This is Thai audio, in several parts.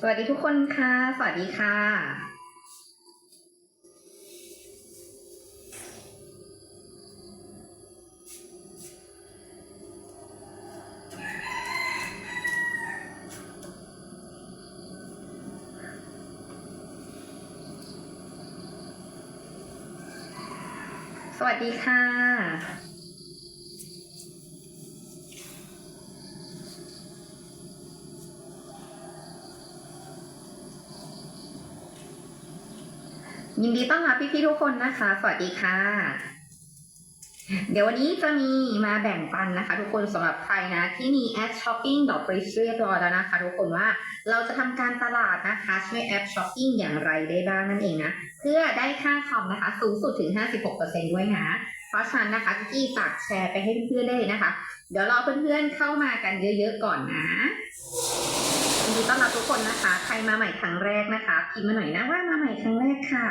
สวัสดีทุกคนค่ะ สวัสดีค่ะ สวัสดีค่ะ ยินดีต้อนรับพี่ๆทุกคนนะคะ สวัสดีค่ะ เดี๋ยววันนี้จะมีมาแบ่งปันนะคะ ทุกคนสำหรับใครนะ ที่มีแอปช้อปปิ้งดอกบริสเรียบร้อยแล้วนะคะ ทุกคนว่าเราจะทำการตลาดนะคะช่วยแอปช้อปปิ้งอย่างไรได้บ้างนั่นเองนะ เพื่อได้ค่าคอมนะคะ สูงสุดถึง 56%ด้วยนะ เพราะฉะนั้นนะคะกี้ฝากแชร์ไปให้เพื่อนๆได้เลยนะคะ เดี๋ยวรอเพื่อนๆเข้ามากันเยอะๆก่อนนะ ดีต้อนรับทุกคนนะคะ ใครมาใหม่ครั้งแรกนะคะพิมพ์มาหน่อยนะว่ามาใหม่ครั้งแรกค่ะ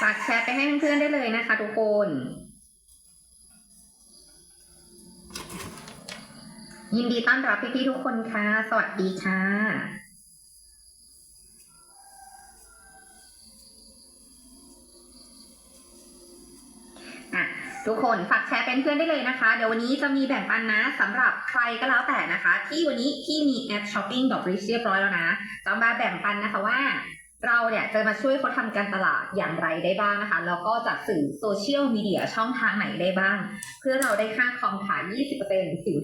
ฝากแชร์ไปให้เพื่อนๆได้เลยนะคะ ทุกคนยินดีต้อนรับพี่ๆทุกคนค่ะ สวัสดีค่ะ อะ ทุกคนฝากแชร์เป็นเพื่อนได้เลยนะคะ เดี๋ยววันนี้จะมีแบ่งปันนะสำหรับใครก็แล้วแต่นะคะ ที่วันนี้ที่มีแอปช้อปปิ้งดอกริชเรียบร้อยแล้วนะจะมาแบ่งปันนะคะว่า เราเนี่ยจะมาช่วยเขาทำการตลาดอย่างไรได้บ้างนะคะ แล้วก็จากสื่อโซเชียลมีเดียช่องทางไหนได้บ้าง เพื่อเราได้ค่าคอมขาย20%ถึง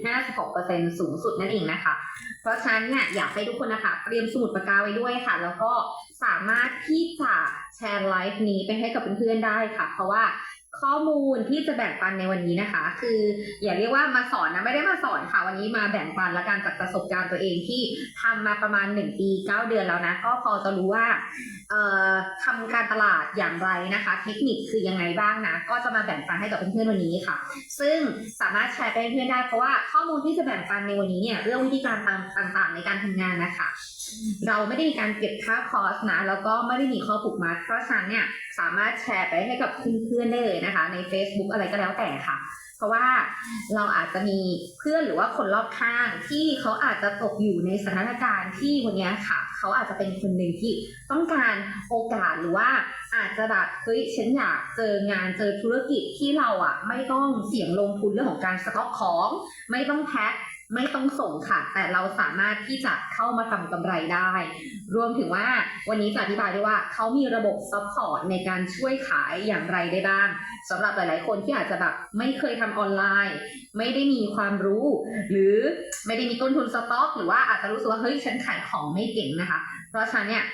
56%สูงสุดนั่นเองนะคะ เพราะฉะนั้นเนี่ยอยากให้ทุกคนนะคะเตรียมสมุดปากกาไว้ด้วยค่ะ แล้วก็สามารถที่จะแชร์ไลฟ์นี้ไปให้กับเพื่อนๆได้ค่ะ เพราะว่า ข้อมูลที่จะแบ่งปันในวันนี้นะคะ คืออย่าเรียกว่ามาสอนนะไม่ได้มาสอนค่ะวันนี้มาแบ่งปันและการจากประสบการณ์ตัวเองที่ทำมาประมาณ 1 ปี 9 เดือนแล้วนะก็พอจะรู้ว่าทำการตลาดอย่างไรนะคะ เทคนิคคือยังไงบ้างนะก็จะมาแบ่งปันให้กับเพื่อนๆวันนี้ค่ะ ซึ่งสามารถแชร์ไปเพื่อนได้เพราะว่าข้อมูลที่จะแบ่งปันในวันนี้เนี่ยเรื่องวิธีการต่างๆ ในการทำงานนะคะเราไม่ได้มีการเก็บค่าคอร์สนะแล้วก็ไม่ได้มีข้อผูกมัดเพราะฉะนั้นเนี่ยสามารถแชร์ไปให้กับเพื่อนๆได้เลยนะคะ ใน Facebook อะไรก็แล้วแต่ค่ะ เพราะว่าเราอาจจะมีเพื่อนหรือว่าคนรอบข้างที่เขาอาจจะตกอยู่ในสถานการณ์ที่วันนี้ค่ะ เขาอาจจะเป็นคนหนึ่งที่ต้องการโอกาสหรือว่าอาจจะแบบเฮ้ยฉันอยากเจองานเจอธุรกิจที่เราอะ ไม่ต้องเสี่ยงลงทุนเรื่องของการสต็อกของ ไม่ต้องแพ็ค ไม่ต้องส่งค่ะ แต่เราสามารถที่จะเข้ามาทำกำไรได้ รวมถึงว่าวันนี้จะอธิบายด้วยว่าเขามีระบบซัพพอร์ตในการช่วยขายอย่างไรได้บ้างสำหรับหลาย ๆ คนที่อาจจะแบบไม่เคยทำออนไลน์ ไม่ได้มีความรู้ หรือไม่ได้มีต้นทุนสต็อก หรือว่าอาจจะรู้สึกว่าเฮ้ยฉันขายของไม่เก่งนะคะ เพราะฉะนั้นเนี่ย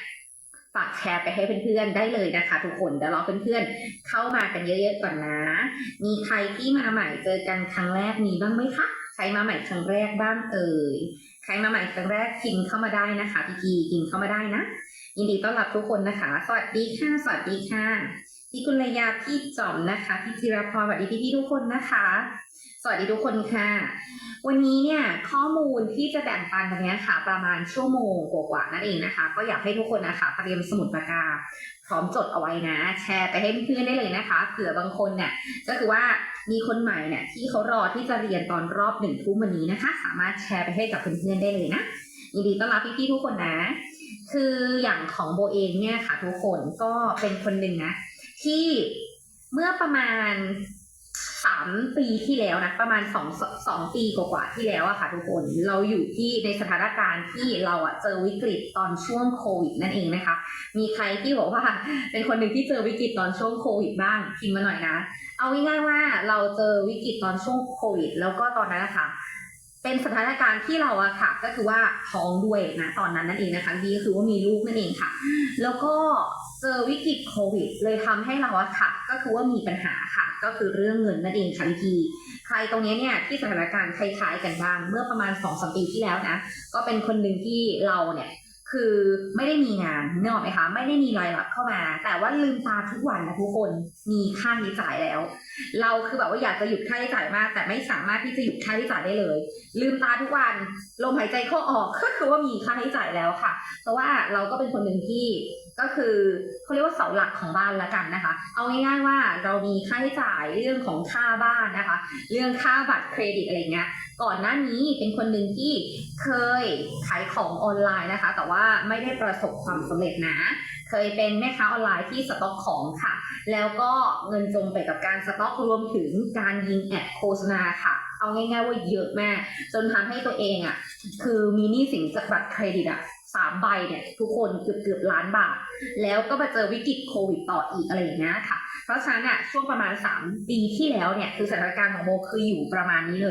ฝากแชร์ไปให้เพื่อนๆได้เลยนะคะ ทุกคนเดี๋ยวรอเพื่อนๆเข้ามากันเยอะๆก่อนนะ มีใครที่มาใหม่เจอกันครั้งแรกมีบ้างไหมคะ ใครมาใหม่ครั้งแรกบ้างเอ่ย ใครมาใหม่ครั้งแรกพิมพ์เข้ามาได้นะคะพี่กีพิมพ์เข้ามาได้นะ ยินดีต้อนรับทุกคนนะคะ สวัสดีค่ะ สวัสดีค่ะ พี่กุลยาพี่จอมนะคะพี่ธีรพรสวัสดีพี่ๆทุกคนนะคะ สวัสดีทุกคนค่ะ วันนี้เนี่ยข้อมูลที่จะแบ่งปันวันนี้ค่ะ ประมาณชั่วโมงกว่าๆนั่นเองนะคะ ก็อยากให้ทุกคนนะคะเตรียมสมุดปากกาพร้อมจดเอาไว้นะ แชร์ไปให้เพื่อนได้เลยนะคะเผื่อบางคนเนี่ยก็คือว่ามีคนใหม่เนี่ยที่เขารอที่จะเรียนตอนรอบหนึ่งทุ่มวันนี้นะคะ สามารถแชร์ไปให้กับเพื่อนๆได้เลยนะยินดีต้อนรับพี่ๆทุกคนนะ คืออย่างของโบเองเนี่ยค่ะ ทุกคนก็เป็นคนหนึ่งนะ ที่เมื่อประมาณสามปีที่แล้วนะ ประมาณสองสองปีกว่าๆที่แล้วอะค่ะทุกคนเราอยู่ที่ในสถานการณ์ที่เราอะเจอวิกฤตตอนช่วงโควิดนั่นเองนะคะ มีใครที่บอกว่าเป็นคนหนึ่งที่เจอวิกฤตตอนช่วงโควิดบ้างพิมพ์มาหน่อยนะ เอาง่ายๆว่าเราเจอวิกฤตตอนช่วงโควิด แล้วก็ตอนนั้นนะคะเป็นสถานการณ์ที่เราอะค่ะ ก็คือว่าท้องด้วยนะตอนนั้นนั่นเองนะคะดีก็คือว่ามีลูกนั่นเองค่ะ แล้วก็ เจอวิกฤตโควิด เลยทำให้เราอะค่ะ ก็คือว่ามีปัญหาค่ะ ก็คือเรื่องเงินนั่นเองค่ะพี่ทีใครตรงนี้เนี่ยที่สถานการณ์คล้ายๆกันบ้างเมื่อประมาณสองสมปีที่แล้วนะก็เป็นคนหนึ่งที่เราเนี่ยคือไม่ได้มีงานเนอะไหมคะไม่ได้มีรายรับเข้ามา แต่ว่าลืมตาทุกวันนะทุกคนมีค่าใช้จ่ายแล้ว เราคือแบบว่าอยากจะหยุดค่าใช้จ่ายมาก แต่ไม่สามารถที่จะหยุดค่าใช้จ่ายได้เลย ลืมตาทุกวันลมหายใจเข้าออกก็คือว่ามีค่าใช้จ่ายแล้วค่ะ เพราะว่าเราก็เป็นคนหนึ่งที่ ก็คือเขาเรียกว่าเสาหลักของบ้านละกันนะคะ เอาง่ายๆว่าเรามีค่าใช้จ่ายเรื่องของค่าบ้านนะคะ เรื่องค่าบัตรเครดิตอะไรเงี้ยก่อนหน้านี้เป็นคนหนึ่งที่เคยขายของออนไลน์นะคะ แต่ว่าไม่ได้ประสบความสำเร็จนะ เคยเป็นแม่ค้าออนไลน์ที่สต็อกของค่ะ แล้วก็เงินจมไปกับการสต็อกรวมถึงการยิงแอดโฆษณาค่ะเอาง่ายๆว่าเยอะมาก จนทำให้ตัวเองอะ คือมีหนี้สินจากบัตรเครดิตอะ สามใบเนี่ยทุกคนเกือบเกือบๆล้านบาท แล้วก็มาเจอวิกฤตโควิดต่ออีกอะไรอย่างเงี้ยค่ะ เพราะฉะนั้นอะช่วงประมาณ 3 ปีที่แล้วเนี่ยคือสถานการณ์ของโมคืออยู่ประมาณนี้เลย